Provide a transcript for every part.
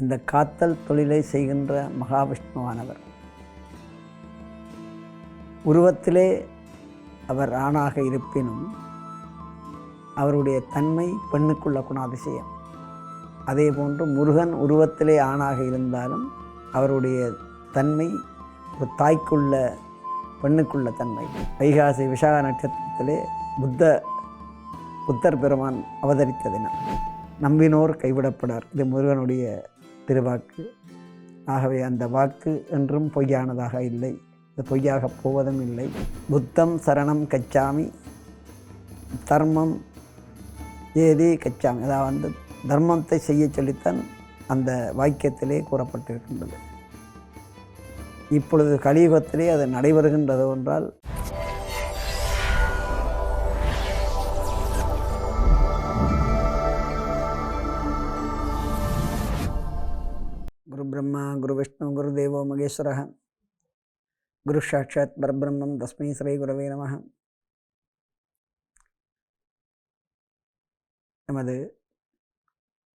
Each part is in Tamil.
இந்த காத்தல் தொழிலை செய்கின்ற மகாவிஷ்ணுவானவர். உருவத்திலே அவர் ஆணாக இருப்பினும் அவருடைய தன்மை பெண்ணுக்குள்ள குணாதிசயம். அதே போன்று முருகன் உருவத்திலே ஆணாக இருந்தாலும் அவருடைய தன்மை ஒரு தாய்க்குள்ள பெண்ணுக்குள்ள தன்மை. வைகாசி விசாக நட்சத்திரத்திலே புத்த புத்தர் பெருமான் அவதரித்த தினம் நம்பினோர் கைவிடப்படார். இது முருகனுடைய திருவாக்கு. ஆகவே அந்த வாக்கு என்றும் பொய்யானதாக இல்லை. இது பொய்யாக போவதும் இல்லை. புத்தம் சரணம் கச்சாமி தர்மம் ஏதி கச்சாமி. அதாவது வந்து தர்மத்தை செய்ய சொல்லித்தான் அந்த வாக்கியத்திலே கூறப்பட்டிருக்கின்றது. இப்பொழுது கலியுகத்திலே அது நடைபெறுகின்றது என்றால் தேவோ மகேஸ்வர குரு பரபிரம்மம் தஸ்மை ஸ்ரீ குரவே நம. நமது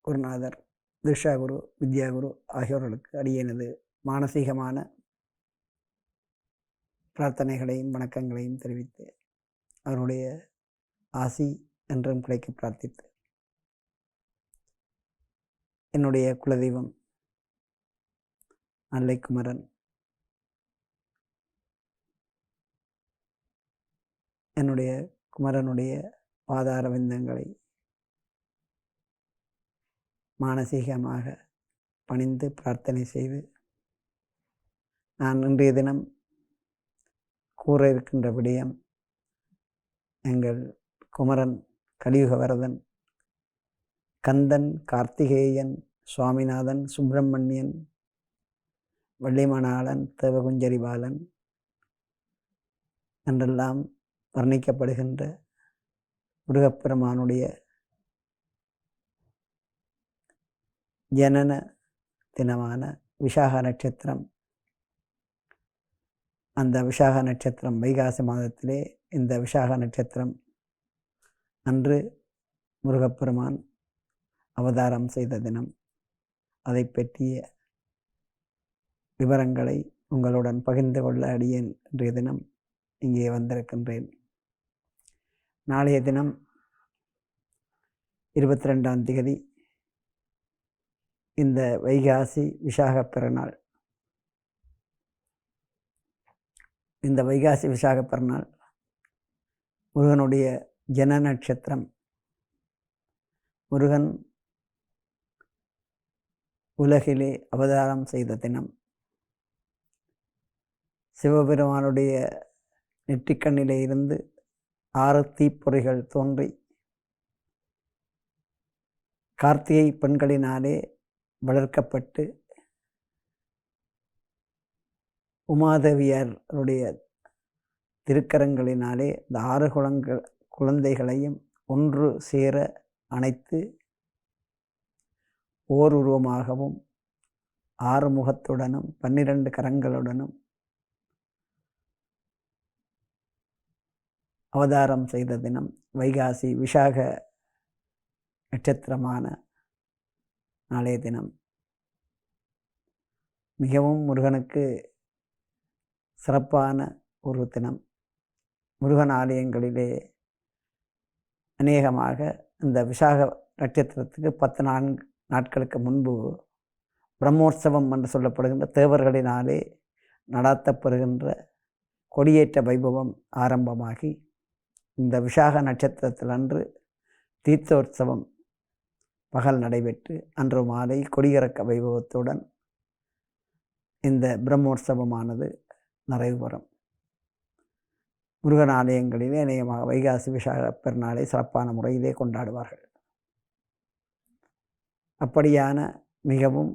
குருநாதர் திருஷா குரு வித்யா குரு ஆகியோர்களுக்கு அடியேனது மானசீகமான பிரார்த்தனைகளையும் வணக்கங்களையும் தெரிவித்து அவருடைய ஆசி என்றும் கிடைக்க பிரார்த்தித்து என்னுடைய குலதெய்வம் நல்லை என்னுடைய குமரனுடைய பாதார விந்தங்களை மானசீகமாக பணிந்து பிரார்த்தனை செய்து நான் இன்றைய தினம் கூற இருக்கின்ற விடயம் எங்கள் குமரன் கலியுகவரதன் கந்தன் கார்த்திகேயன் சுவாமிநாதன் சுப்பிரமணியன் வள்ளிமணாளன் தேவகுஞ்சரிபாலன் என்றெல்லாம் வர்ணிக்கப்படுகின்ற முருகப்பெருமானுடைய ஜனன தினமான விஷாக நட்சத்திரம். அந்த விஷாக நட்சத்திரம் வைகாசி மாதத்திலே இந்த விஷாக நட்சத்திரம் அன்று முருகப்பெருமான் அவதாரம் செய்த தினம். அதை பற்றிய விவரங்களை உங்களுடன் பகிர்ந்து கொள்ள அடியேன். இன்றைய தினம் இங்கே வந்திருக்கின்றேன். நாளைய தினம் இருபத்தி ரெண்டாம் தேதி இந்த வைகாசி விசாக பிறநாள் இந்த வைகாசி விசாக பிறநாள் முருகனுடைய ஜன நட்சத்திரம். முருகன் உலகிலே அவதாரம் செய்த தினம். சிவபெருமானுடைய நெற்றிக்கண்ணிலே இருந்து ஆறு தீப்பொறிகள் தோன்றி. கார்த்திகை பெண்களினாலே வளர்க்கப்பட்டு உமாதேவியருடைய திருக்கரங்களினாலே இந்த ஆறு குளங்கள் குழந்தைகளையும் ஒன்று சேர அணைத்து ஓர் உருவமாகவும் ஆறு முகத்துடனும் பன்னிரண்டு கரங்களுடனும் அவதாரம் செய்த தினம் வைகாசி விஷாக நட்சத்திரமான நாளைய தினம். மிகவும் முருகனுக்கு சிறப்பான ஒரு தினம். முருகன் ஆலயங்களிலே அநேகமாக இந்த விசாக நட்சத்திரத்துக்கு பத்து நான்கு நாட்களுக்கு முன்பு பிரம்மோற்சவம் என்று சொல்லப்படுகின்ற தேவர்களினாலே நடாத்தப்படுகின்ற கொடியேற்ற வைபவம் ஆரம்பமாகி இந்த விஷாக நட்சத்திரத்தில் அன்று தீர்த்தோற்சவம் பகல் நடைபெற்று அன்று மாலை கொடியிறக்க வைபவத்துடன் இந்த பிரம்மோற்சவமானது நிறைவு பெறும். முருகன் ஆலயங்களிலே அநேகமாக வைகாசி விசாக பெருநாளை சிறப்பான முறையிலே கொண்டாடுவார்கள். அப்படியான மிகவும்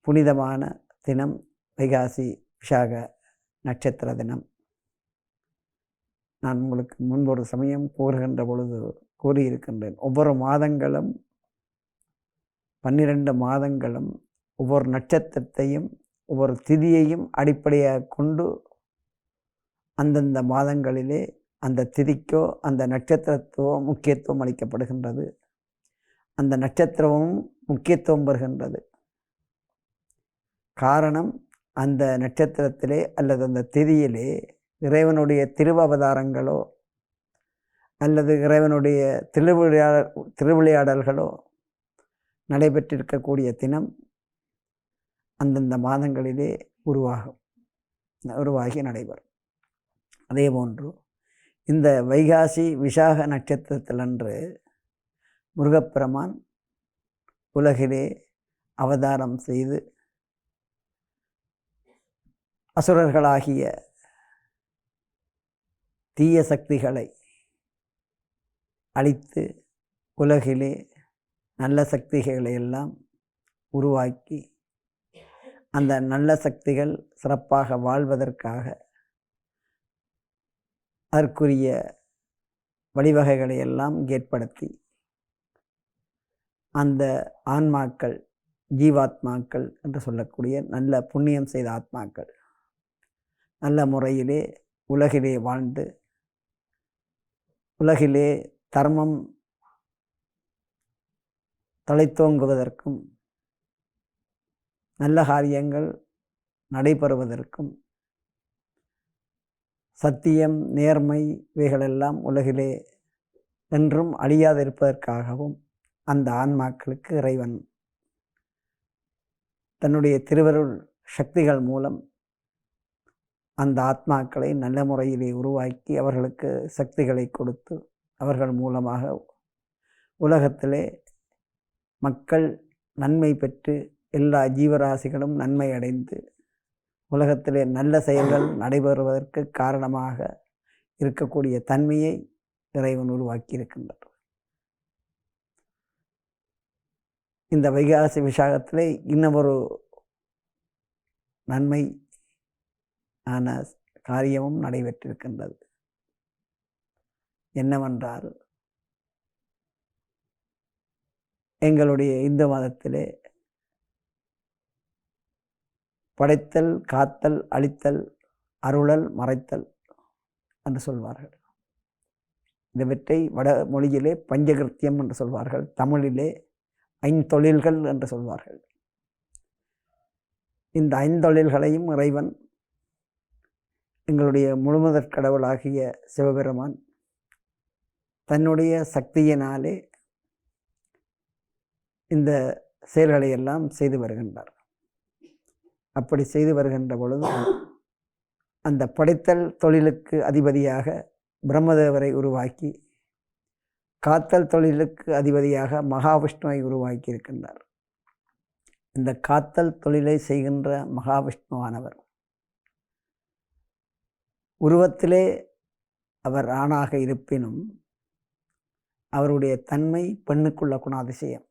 புனிதமான தினம் வைகாசி விசாக நட்சத்திர தினம். நான் உங்களுக்கு முன்பொரு சமயம் கூறுகின்ற பொழுது கூறியிருக்கின்றேன். ஒவ்வொரு மாதங்களும் பன்னிரண்டு மாதங்களும் ஒவ்வொரு நட்சத்திரத்தையும் ஒவ்வொரு திதியையும் அடிப்படையாக கொண்டு அந்தந்த மாதங்களிலே அந்த திதிக்கோ அந்த நட்சத்திரத்தோ முக்கியத்துவம் அளிக்கப்படுகின்றது. அந்த நட்சத்திரமும் முக்கியத்துவம் பெறுகின்றது. காரணம் அந்த நட்சத்திரத்திலே அல்லது அந்த திதியிலே இறைவனுடைய திருவவதாரங்களோ அல்லது இறைவனுடைய திருவிளையா திருவிளையாடல்களோ நடைபெற்றிருக்கக்கூடிய தினம் அந்தந்த மாதங்களிலே உருவாகும். உருவாகி நடைபெறும். அதே போன்று இந்த வைகாசி விசாக நட்சத்திரத்திலன்று முருகப்பெருமான் உலகிலே அவதாரம் செய்து அசுரர்களாகிய தீய சக்திகளை அழித்து உலகிலே நல்ல சக்திகளை எல்லாம் உருவாக்கி அந்த நல்ல சக்திகள் சிறப்பாக வாழ்வதற்காக அதற்குரிய வழிவகைகளை எல்லாம் ஏற்படுத்தி அந்த ஆன்மாக்கள் ஜீவாத்மாக்கள் என்று சொல்லக்கூடிய நல்ல புண்ணியம் செய்த ஆத்மாக்கள் நல்ல முறையிலே உலகிலே வாழ்ந்து உலகிலே தர்மம் தலைத்தோங்குவதற்கும் நல்ல காரியங்கள் நடைபெறுவதற்கும் சத்தியம் நேர்மை இவைகளெல்லாம் உலகிலே என்றும் அழியாதிருப்பதற்காகவும் அந்த ஆன்மாக்களுக்கு இறைவன் தன்னுடைய திருவருள் சக்திகள் மூலம் அந்த ஆத்மாக்களை நல்ல முறையிலே உருவாக்கி அவர்களுக்கு சக்திகளை கொடுத்து அவர்கள் மூலமாக உலகத்திலே மக்கள் நன்மை பெற்று எல்லா ஜீவராசிகளும் நன்மை அடைந்து உலகத்திலே நல்ல செயல்கள் நடைபெறுவதற்கு காரணமாக இருக்கக்கூடிய தன்மையை இறைவன் உருவாக்கி இருக்கின்றார் இந்த வைகாசி விசாகத்திலே இன்னமொரு நன்மை ஆன காரியமும் நடைபெற்றிருக்கின்றது. என்னவென்றால் எங்களுடைய இந்து மதத்திலே படைத்தல் காத்தல் அழித்தல் அருளல் மறைத்தல் என்று சொல்வார்கள். இவற்றை வட மொழியிலே பஞ்சகிருத்தியம் என்று சொல்வார்கள். தமிழிலே ஐந்தொழில்கள் என்று சொல்வார்கள். இந்த ஐந்தொழில்களையும் இறைவன் எங்களுடைய முழுமதற் கடவுளாகிய சிவபெருமான் தன்னுடைய சக்தியினாலே இந்த செயல்களை எல்லாம் செய்து வருகின்றார். அப்படி செய்து வருகின்ற பொழுது அந்த படைத்தல் தொழிலுக்கு அதிபதியாக பிரம்மதேவரை உருவாக்கி காத்தல் தொழிலுக்கு அதிபதியாக மகாவிஷ்ணுவை உருவாக்கி இருக்கின்றார் இந்த காத்தல் தொழிலை செய்கின்ற மகாவிஷ்ணுவானவர் உருவத்திலே அவர் ஆணாக இருப்பினும் அவருடைய தன்மை பெண்ணுக்குள்ள குணாதிசயம்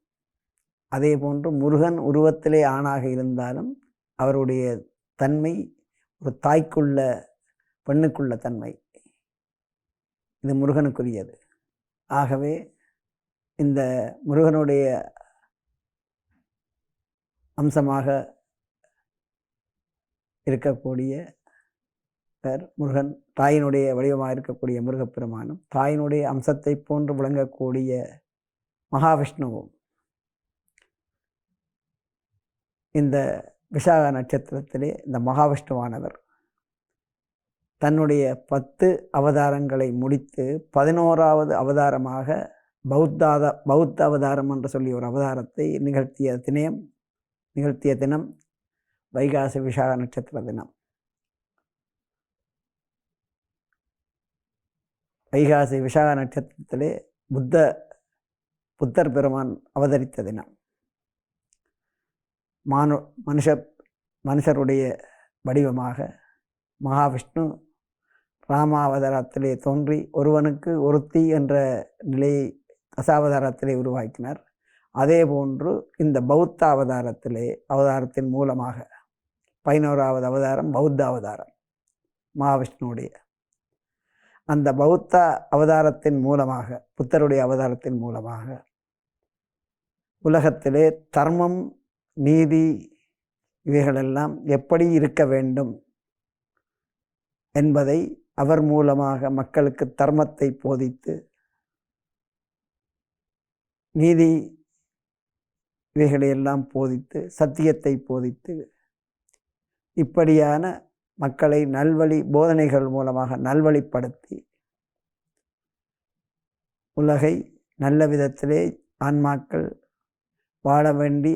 அதே போன்று முருகன் உருவத்திலே ஆணாக இருந்தாலும் அவருடைய தன்மை ஒரு தாய்க்குள்ள பெண்ணுக்குள்ள தன்மை. இது முருகனுக்குரியது. ஆகவே இந்த முருகனுடைய அம்சமாக இருக்கக்கூடிய பேர் முருகன் தாயினுடைய வடிவமாக இருக்கக்கூடிய முருகப்பெருமானும் தாயினுடைய அம்சத்தை போன்று விளங்கக்கூடிய மகாவிஷ்ணுவும் இந்த விசாக நட்சத்திரத்திலே இந்த மகாவிஷ்ணுவானவர் தன்னுடைய பத்து அவதாரங்களை முடித்து பதினோராவது அவதாரமாக பௌத்தாத பௌத்த அவதாரம் என்று சொல்லி ஒரு அவதாரத்தை நிகழ்த்திய தினம் நிகழ்த்திய தினம் வைகாசி விசாக நட்சத்திர தினம். வைகாசி விசாக நட்சத்திரத்திலே புத்த புத்தர் பெருமான் அவதரித்த தினம். மானு மனுஷ மனுஷருடைய வடிவமாக மகாவிஷ்ணு ராமாவதாரத்திலே தோன்றி ஒருவனுக்கு ஒருத்தி என்ற நிலையை தசாவதாரத்திலே உருவாக்கினார். அதே போன்று இந்த பௌத்த அவதாரத்திலே அவதாரத்தின் மூலமாக பதினோராவது அவதாரம் பௌத்த அவதாரம் மகாவிஷ்ணுவுடைய. அந்த பௌத்த அவதாரத்தின் மூலமாக புத்தருடைய அவதாரத்தின் மூலமாக உலகத்திலே தர்மம் நீதி இவைகளெல்லாம் எப்படி இருக்க வேண்டும் என்பதை அவர் மூலமாக மக்களுக்கு தர்மத்தை போதித்து நீதி இவைகளையெல்லாம் போதித்து சத்தியத்தை போதித்து இப்படியான மக்களை நல்வழி போதனைகள் மூலமாக நல்வழிப்படுத்தி உலகை நல்ல விதத்திலே ஆன்மாக்கள் வாழ வேண்டி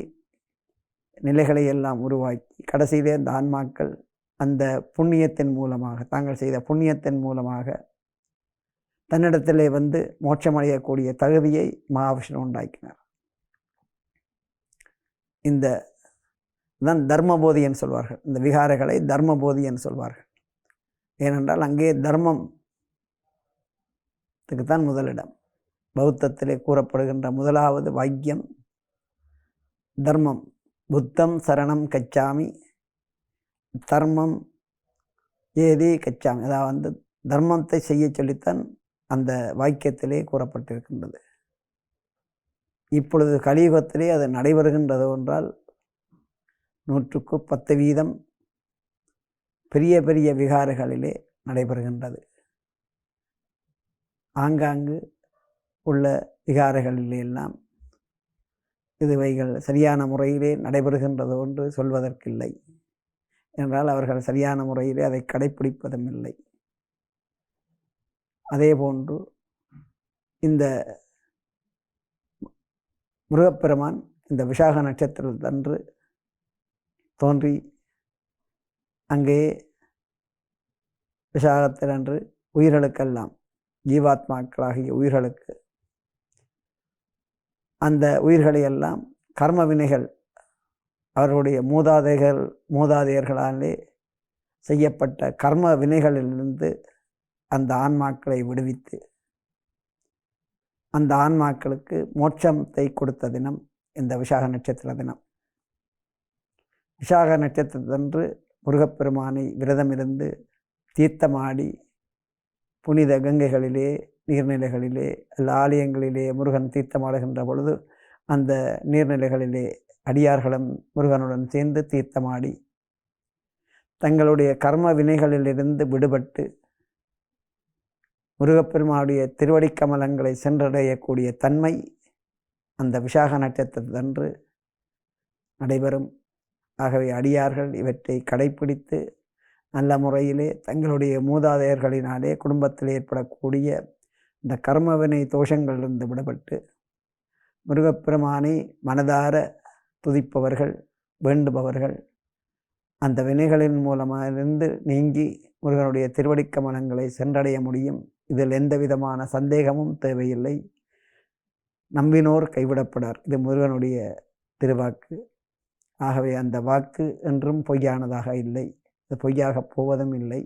நிலைகளை எல்லாம் உருவாக்கி கடைசியிலே அந்த ஆன்மாக்கள் அந்த புண்ணியத்தின் மூலமாக தாங்கள் செய்த புண்ணியத்தின் மூலமாக தன்னிடத்திலே வந்து மோட்சமடையக்கூடிய தகுதியை மகாவிஷ்ணு உண்டாக்கினார். இந்த தான் தர்மபோதி என்று சொல்வார்கள். இந்த விகாரைகளை தர்மபோதி என்று சொல்வார்கள். ஏனென்றால் அங்கே தர்மம் தான் முதலிடம். பௌத்தத்திலே கூறப்படுகின்ற முதலாவது வாக்கியம் தர்மம். புத்தம் சரணம் கச்சாமி. தர்மம் ஏதி கச்சாமி. அதாவது வந்து தர்மத்தை செய்ய சொல்லித்தான் அந்த வாக்கியத்திலே கூறப்பட்டிருக்கின்றது. இப்பொழுது கலியுகத்திலே அது நடைபெறுகின்றது என்றால் நூற்றுக்கு பத்து வீதம் பெரிய பெரிய விகாரங்களிலே நடைபெறுகின்றது. ஆங்காங்கு உள்ள விகாரங்களிலே எல்லாம் இதுவைகள் சரியான முறையிலே நடைபெறுகின்றது என்று சொல்வதற்கில்லை. என்றால் அவர்கள் சரியான முறையிலே அதை கடைப்பிடிப்பதும் இல்லை. அதே போன்று இந்த முருகப்பெருமான் இந்த விசாக நட்சத்திரத்தன்று தோன்றி அங்கே விசாகத்திலன்று உயிர்களுக்கெல்லாம் ஜீவாத்மாக்களாகிய உயிர்களுக்கு அந்த உயிர்களை எல்லாம் கர்ம வினைகள் அவர்களுடைய மூதாதைகள் மூதாதையர்களாலே செய்யப்பட்ட கர்ம வினைகளிலிருந்து அந்த ஆன்மாக்களை விடுவித்து அந்த ஆன்மாக்களுக்கு மோட்சத்தை கொடுத்த தினம் இந்த விசாக நட்சத்திர தினம். விசாக நட்சத்திரத்தன்று முருகப்பெருமானை விரதமிருந்து தீர்த்தமாடி புனித கங்கைகளிலே நீர்நிலைகளிலே அல்ல ஆலயங்களிலே முருகன் தீர்த்தமாடுகின்ற பொழுது அந்த நீர்நிலைகளிலே அடியார்களும் முருகனுடன் சேர்ந்து தீர்த்தமாடி தங்களுடைய கர்ம வினைகளிலிருந்து விடுபட்டு முருகப்பெருமானுடைய திருவடி கமலங்களை சென்றடையக்கூடிய தன்மை அந்த விசாக நட்சத்திரத்தன்று நடைபெறும். ஆகவே அடியார்கள் இவற்றை கடைப்பிடித்து நல்ல முறையிலே தங்களுடைய மூதாதையர்களினாலே குடும்பத்தில் ஏற்படக்கூடிய இந்த கர்மவினை தோஷங்களிலிருந்து விடுபட்டு முருகப்பெருமானை மனதார துதிப்பவர்கள் வேண்டுபவர்கள் அந்த வினைகளின் மூலமாக இருந்து நீங்கி முருகனுடைய திருவடிக்க மனங்களை சென்றடைய முடியும். இதில் எந்த விதமான சந்தேகமும் தேவையில்லை. நம்பினோர் கைவிடப்படார். இது முருகனுடைய திருவாக்கு. ஆகவே அந்த வாக்கு என்றும் பொய்யானதாக இல்லை. அது பொய்யாக போவதும் இல்லை.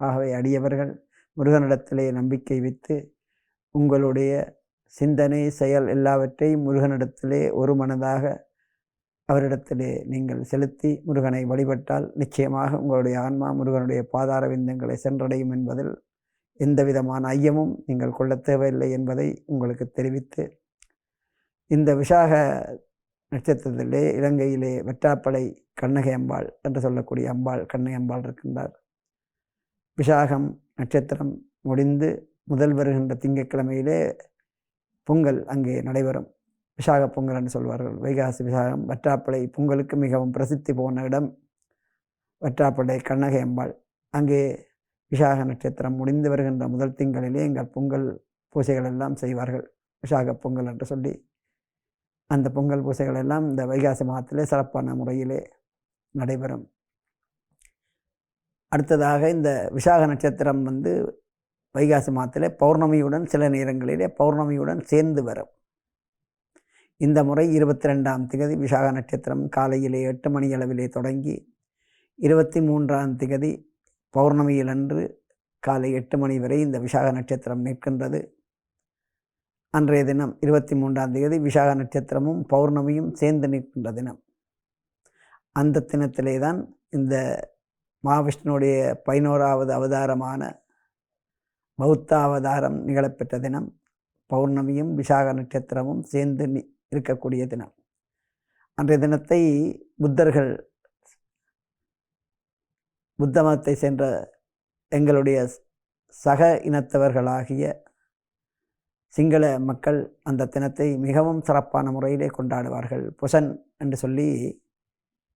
ஆகவே அடியவர்கள் முருகனிடத்திலே நம்பிக்கை வைத்து உங்களுடைய சிந்தனை செயல் எல்லாவற்றையும் முருகனிடத்திலே ஒரு மனதாக அவரிடத்திலே நீங்கள் செலுத்தி முருகனை வழிபட்டால் நிச்சயமாக உங்களுடைய ஆன்மா முருகனுடைய பாதார விந்தங்களை சென்றடையும் என்பதில் எந்த விதமான ஐயமும் நீங்கள் கொள்ள தேவையில்லை என்பதை உங்களுக்கு தெரிவித்து இந்த விஷாக நட்சத்திரத்திலே இலங்கையிலே வெற்றாப்பளை கண்ணகை அம்பாள் என்று சொல்லக்கூடிய அம்பாள் கண்ணகை அம்பாள் இருக்கின்றார். விசாகம் நட்சத்திரம் முடிந்து முதல் வருகின்ற திங்கட்கிழமையிலே பொங்கல் அங்கே நடைபெறும். விசாக பொங்கல் என்று சொல்வார்கள். வைகாசி விசாகம் வற்றாப்பளை பொங்கலுக்கு மிகவும் பிரசித்தி போன இடம் வற்றாப்படை கண்ணகை அம்பாள். அங்கே விசாக நட்சத்திரம் முடிந்து வருகின்ற முதல் திங்களிலே எங்கள் பொங்கல் பூசைகள் எல்லாம் செய்வார்கள். விசாக பொங்கல் என்று சொல்லி அந்த பொங்கல் பூசைகள் எல்லாம் இந்த வைகாசி மாதத்திலே சிறப்பான முறையிலே நடைபெறும். அடுத்ததாக இந்த விசாக நட்சத்திரம் வந்து வைகாசி மாதத்திலே பௌர்ணமியுடன் சில நேரங்களிலே பௌர்ணமியுடன் சேர்ந்து வரும். இந்த முறை இருபத்தி ரெண்டாம் திகதி விசாக நட்சத்திரம் காலையிலே எட்டு மணி அளவிலே தொடங்கி இருபத்தி மூன்றாம் திகதி பௌர்ணமியிலன்று காலை எட்டு மணி வரை இந்த விசாக நட்சத்திரம் நிற்கின்றது. அன்றைய தினம் இருபத்தி மூன்றாம் தேதி விசாக நட்சத்திரமும் பௌர்ணமியும் சேர்ந்து நிற்கின்ற தினம். அந்த தினத்திலே தான் இந்த மகாவிஷ்ணுடைய பதினோராவது அவதாரமான பௌத்த அவதாரம் நிகழப்பெற்ற தினம் பௌர்ணமியும் விசாக நட்சத்திரமும் சேர்ந்து இருக்கக்கூடிய தினம். அன்றைய தினத்தை புத்தர்கள் புத்த மதத்தை சென்ற எங்களுடைய சக இனத்தவர்களாகிய சிங்கள மக்கள் அந்த தினத்தை மிகவும் சிறப்பான முறையிலே கொண்டாடுவார்கள். புசன் என்று சொல்லி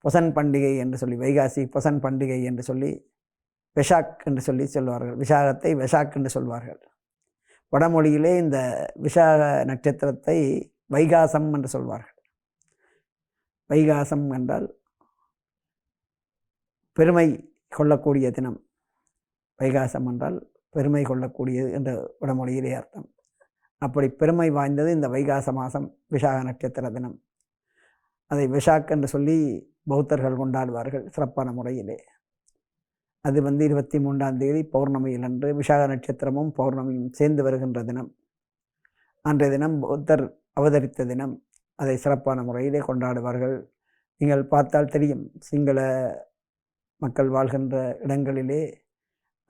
புசன் பண்டிகை என்று சொல்லி வைகாசி புசன் பண்டிகை என்று சொல்லி விஷாக் என்று சொல்லி சொல்வார்கள். விசாகத்தை விஷாக் என்று சொல்வார்கள். வடமொழியிலே இந்த விசாக நட்சத்திரத்தை வைகாசம் என்று சொல்வார்கள். வைகாசம் என்றால் பெருமை கொள்ளக்கூடிய தினம். வைகாசம் என்றால் பெருமை கொள்ளக்கூடியது என்ற வடமொழியிலே அர்த்தம். அப்படி பெருமை வாய்ந்தது இந்த வைகாச மாதம் விசாக நட்சத்திர தினம். அதை விஷாக் என்று சொல்லி பௌத்தர்கள் கொண்டாடுவார்கள் சிறப்பான முறையிலே. அது வந்து இருபத்தி மூன்றாம் தேதி பௌர்ணமியில் அன்று விசாக நட்சத்திரமும் பௌர்ணமியும் சேர்ந்து வருகின்ற தினம். அன்றைய தினம் பௌத்தர் அவதரித்த தினம். அதை சிறப்பான முறையிலே கொண்டாடுவார்கள். நீங்கள் பார்த்தால் தெரியும் சிங்கள மக்கள் வாழ்கின்ற இடங்களிலே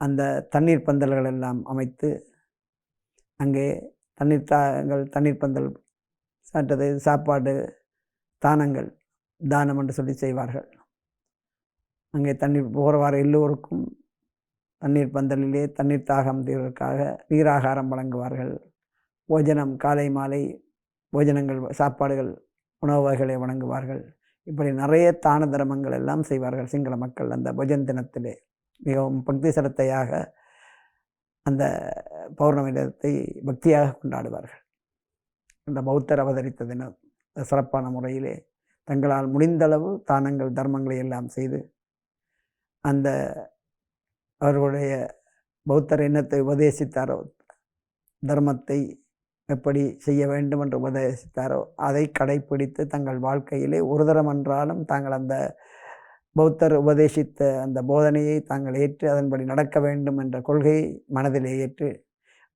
அந்த தண்ணீர் பந்தல்கள் எல்லாம் அமைத்து அங்கே தண்ணீர் தாங்கள் தண்ணீர் பந்தல் சாட்டது சாப்பாடு தானங்கள் தானம் என்று சொல்லி செய்வார்கள். அங்கே தண்ணீர் போகிறவாறு எல்லோருக்கும் தண்ணீர் பந்தலிலே தண்ணீர் தாகம் தீர்வதற்காக நீராகாரம் வழங்குவார்கள். போஜனம் காலை மாலை போஜனங்கள் சாப்பாடுகள் உணவு வகைகளை வழங்குவார்கள். இப்படி நிறைய தான தர்மங்கள் எல்லாம் செய்வார்கள் சிங்கள மக்கள் அந்த பஜன் தினத்திலே மிகவும் பக்தி சிரத்தையாக அந்த பௌர்ணமி தினத்தை பக்தியாக கொண்டாடுவார்கள். அந்த பௌத்தர் அவதரித்த தினம் சிறப்பான முறையிலே தங்களால் முடிந்தளவு தானங்கள் தர்மங்களை எல்லாம் செய்து அந்த அவர்களுடைய பௌத்தர் எண்ணத்தை உபதேசித்தாரோ தர்மத்தை எப்படி செய்ய வேண்டும் என்று உபதேசித்தாரோ அதை கடைப்பிடித்து தங்கள் வாழ்க்கையிலே ஒரு தரம் என்றாலும் தாங்கள் அந்த பௌத்தர் உபதேசித்த அந்த போதனையை தாங்கள் ஏற்று அதன்படி நடக்க வேண்டும் என்ற கொள்கையை மனதிலே ஏற்று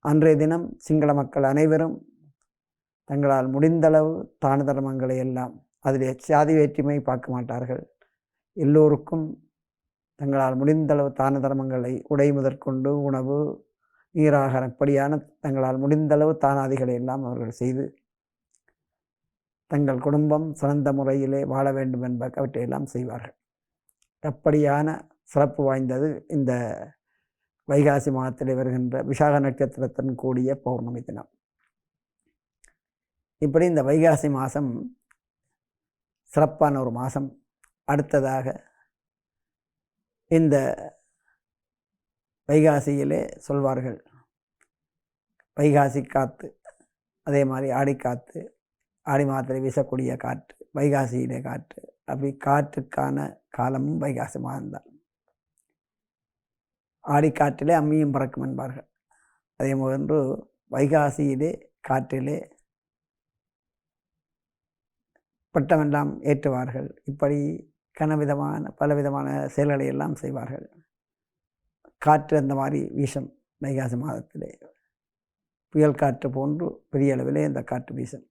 அன்றைய தினம் சிங்கள மக்கள் அனைவரும் தங்களால் முடிந்தளவு தான தர்மங்களை எல்லாம் அதிலே சாதி வேற்றுமை பார்க்க மாட்டார்கள். எல்லோருக்கும் தங்களால் முடிந்தளவு தான தர்மங்களை உடை முதற்கொண்டு உணவு நீராக அப்படியான தங்களால் முடிந்தளவு தானாதிகளை எல்லாம் அவர்கள் செய்து தங்கள் குடும்பம் சிறந்த முறையிலே வாழ வேண்டும் என்பவற்றையெல்லாம் செய்வார்கள். அப்படியான சிறப்பு வாய்ந்தது இந்த வைகாசி மாதத்தில் வருகின்ற விசாக நட்சத்திரத்துடன் கூடிய பௌர்ணமி தினம். இப்படி இந்த வைகாசி மாதம் சிறப்பான ஒரு மாதம். அடுத்ததாக இந்த வைகாசியிலே சொல்வார்கள் வைகாசி காற்று அதே மாதிரி ஆடி காற்று ஆடி மாதத்தில் வீசக்கூடிய காற்று வைகாசியிலே காற்று அப்படி காற்றுக்கான காலமும் வைகாசி மாதம்தான் ஆடிக்காற்றிலே அம்மியும் பறக்கும் என்பார்கள். அதே போன்று வைகாசியிலே காற்றிலே பட்டமெல்லாம் ஏற்றுவார்கள். இப்படி கனவிதமான பலவிதமான செயல்களை எல்லாம் செய்வார்கள். காற்று அந்த மாதிரி வீசும் வைகாசி மாதத்திலே. புயல் காற்று போன்று பெரிய அளவிலே இந்த காற்று வீசும்.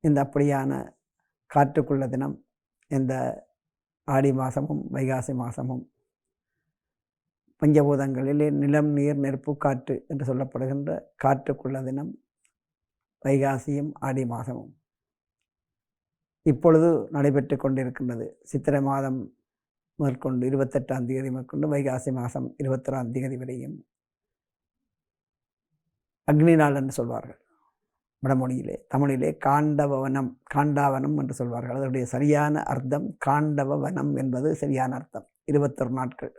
இந்த அப்படியான காற்றுக்குள்ள தினம் இந்த ஆடி மாதமும் வைகாசி மாதமும் பஞ்சபூதங்களிலே நிலம் நீர் நெருப்பு காற்று என்று சொல்லப்படுகின்ற காற்றுக்குள்ள தினம் வைகாசியும் ஆடி மாதமும் இப்பொழுது நடைபெற்று கொண்டிருக்கின்றது. சித்திரை மாதம் மேற்கொண்டு இருபத்தெட்டாம் தேதி மேற்கொண்டு வைகாசி மாதம் இருபத்தொராம் தேதி வரையும் அக்னி நாள் என்று சொல்வார்கள். வடமொழியிலே தமிழிலே காண்டவவனம் காண்டாவனம் என்று சொல்வார்கள். அதனுடைய சரியான அர்த்தம் காண்டவவனம் என்பது சரியான அர்த்தம். இருபத்தொரு நாட்கள்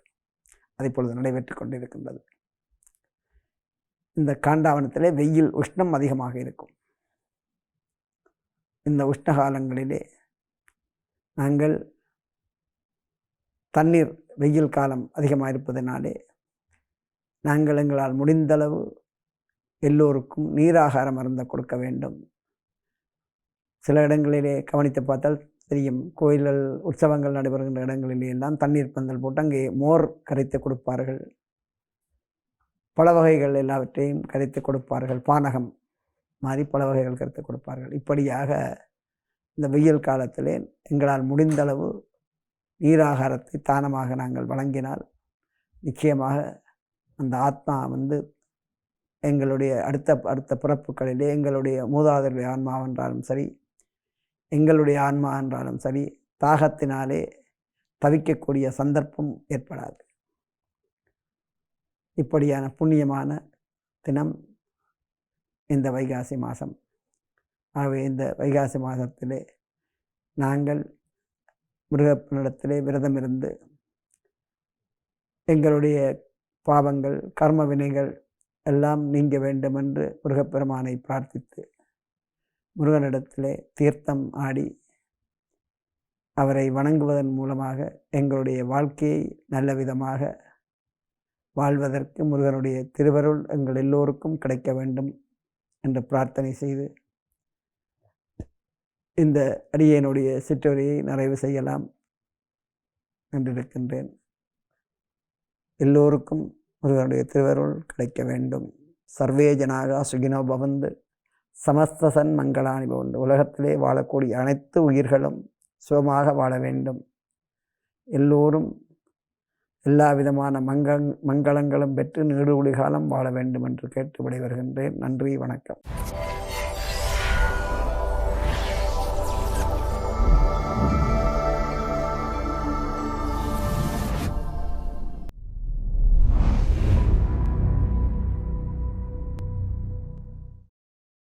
அதை இப்பொழுது நடைபெற்று கொண்டிருக்கின்றது. இந்த காண்டாவனத்திலே வெயில் உஷ்ணம் அதிகமாக இருக்கும். இந்த உஷ்ண காலங்களிலே நாங்கள் தண்ணீர் வெயில் காலம் அதிகமாக இருப்பதனாலே நாங்கள் எங்களால் முடிந்தளவு எல்லோருக்கும் நீராகாரம் அருந்த கொடுக்க வேண்டும். சில இடங்களிலே கவனித்து பார்த்தால் தெரியும் கோயில்கள் உற்சவங்கள் நடைபெறுகின்ற இடங்களிலே எல்லாம் தண்ணீர் பந்தல் போட்டு அங்கே மோர் கரைத்து கொடுப்பார்கள். பல வகைகள் எல்லாவற்றையும் கரைத்து கொடுப்பார்கள். பானகம் மாதிரி பல வகைகள் கருத்து கொடுப்பார்கள். இப்படியாக இந்த வெயில் காலத்திலே எங்களால் முடிந்தளவு நீராகாரத்தை தானமாக நாங்கள் வழங்கினால் நிச்சயமாக அந்த ஆத்மா வந்து எங்களுடைய அடுத்த அடுத்த பிறப்புகளிலே எங்களுடைய மூதாதருடைய ஆன்மா என்றாலும் சரி எங்களுடைய ஆன்மா என்றாலும் சரி தாகத்தினாலே தவிக்கக்கூடிய சந்தர்ப்பம் ஏற்படாது. இப்படியான புண்ணியமான தினம் இந்த வைகாசி மாதம். ஆகவே இந்த வைகாசி மாதத்திலே நாங்கள் மிருகப்பினிடத்திலே விரதம் இருந்து எங்களுடைய பாவங்கள் கர்ம வினைகள் எல்லாம் நீங்க வேண்டும் என்று முருகப்பெருமானை பிரார்த்தித்து முருகனிடத்திலே தீர்த்தம் ஆடி அவரை வணங்குவதன் மூலமாக எங்களுடைய வாழ்க்கையை நல்ல விதமாக வாழ்வதற்கு முருகனுடைய திருவருள் எங்கள் எல்லோருக்கும் கிடைக்க வேண்டும் என்று பிரார்த்தனை செய்து இந்த அடியனுடைய சிற்றுரையை நிறைவு செய்யலாம் என்றிருக்கின்றேன். எல்லோருக்கும் முருகனுடைய திருவருள் கிடைக்க வேண்டும். சர்வே ஜனாக சுகினோ பவந்து சமஸ்தசன் மங்களானி பவந்து உலகத்திலே வாழக்கூடிய அனைத்து உயிர்களும் சுகமாக வாழ வேண்டும். எல்லோரும் எல்லா விதமான மங்க மங்களங்களும் பெற்று நீடு காலம் வாழ வேண்டும் என்று கேட்டு விடைபெறுகின்றேன் நன்றி வணக்கம்.